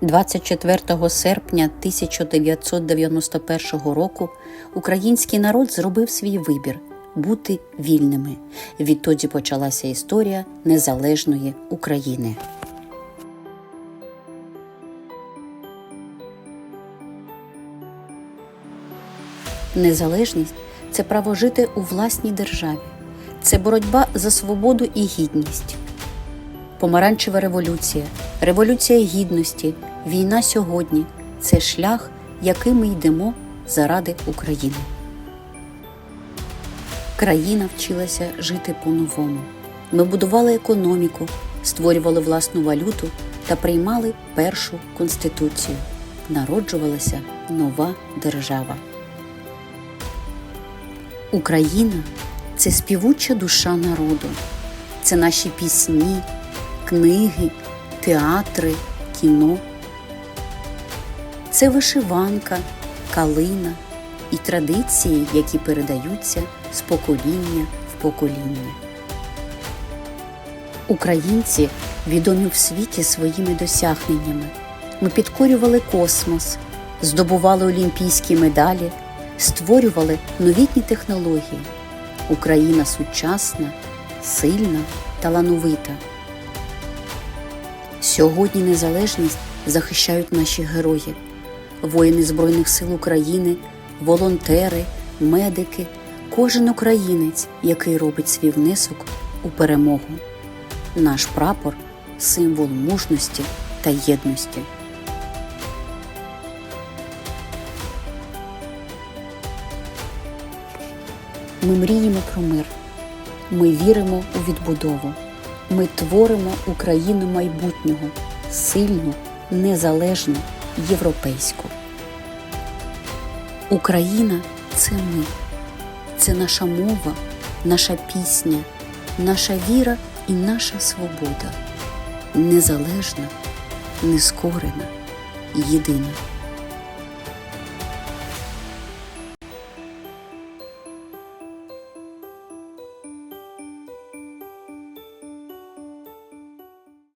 24 серпня 1991 року український народ зробив свій вибір бути вільними. Відтоді почалася історія незалежної України. Незалежність це право жити у власній державі, це боротьба за свободу і гідність. Помаранчева революція, революція гідності, війна сьогодні це шлях, яким ми йдемо заради України. Країна вчилася жити по-новому. Ми будували економіку, створювали власну валюту та приймали першу конституцію. Народжувалася нова держава. Україна це співуча душа народу, це наші пісні, книги, театри, кіно. Це вишиванка, калина і традиції, які передаються з покоління в покоління. Українці відомі в світі своїми досягненнями. Ми підкорювали космос, здобували олімпійські медалі, створювали новітні технології. Україна сучасна, сильна, талановита. Сьогодні незалежність захищають наші герої, воїни Збройних сил України, волонтери, медики, кожен українець, який робить свій внесок у перемогу. Наш прапор символ мужності та єдності. Ми мріємо про мир. Ми віримо у відбудову. Ми творимо Україну майбутнього сильну, незалежну, європейську. Україна це ми, це наша мова, наша пісня, наша віра і наша свобода. Незалежна, нескорена, єдина.